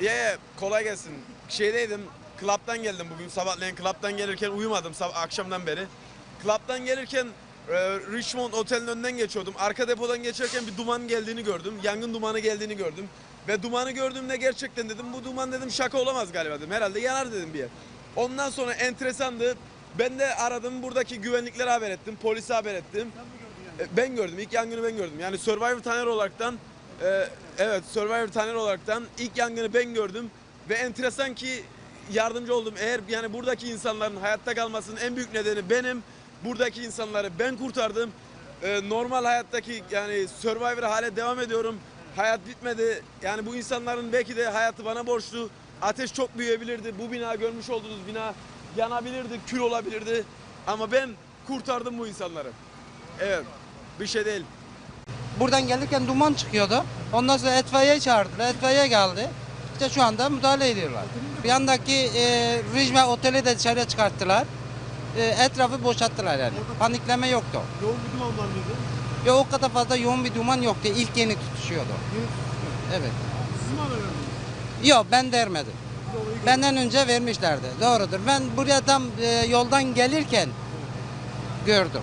Ye ye kolay gelsin. Şeydeydim. Klaptan geldim bugün sabahleyin. Klaptan gelirken uyumadım sab- akşamdan beri. Klaptan gelirken e, Richmond Otel'in önünden geçiyordum. Arka depodan geçerken bir duman geldiğini gördüm. Yangın dumanı geldiğini gördüm. Ve dumanı gördüğümde gerçekten dedim bu duman dedim şaka olamaz galiba dedim. Herhalde yanar dedim bir yer. Ondan sonra enteresandı. Ben de aradım buradaki güvenliklere haber ettim. Polise haber ettim. E, Ben gördüm. ilk yangını ben gördüm. Yani Survivor Taner olaraktan e, evet Survivor Taner olaraktan ilk yangını ben gördüm ve enteresan ki yardımcı oldum. Eğer yani buradaki insanların hayatta kalmasının en büyük nedeni benim. Buradaki insanları ben kurtardım. E, normal hayattaki yani Survivor hale devam ediyorum. Hayat bitmedi. Yani bu insanların belki de hayatı bana borçlu. Ateş çok büyüyebilirdi. Bu bina görmüş olduğunuz bina yanabilirdi, kül olabilirdi. Ama ben kurtardım bu insanları. Evet. Bir şey değil. Buradan gelirken duman çıkıyordu. Ondan sonra etfaiye çağırdılar. Etfaiye geldi. İşte şu anda müdahale ediyorlar. Bir yandaki e, Rijme Oteli de dışarıya çıkarttılar. E, etrafı boşalttılar yani. Panikleme yoktu. Yoğun bir duman var mıydı? Ya o kadar fazla yoğun bir duman yoktu. İlk yeni tutuşuyordu. Evet. Siz mi haber verdiniz? Yok ben vermedim. Siz de olayı gördünüz. Benden önce vermişlerdi. Doğrudur. Ben buraya tam e, yoldan gelirken gördüm.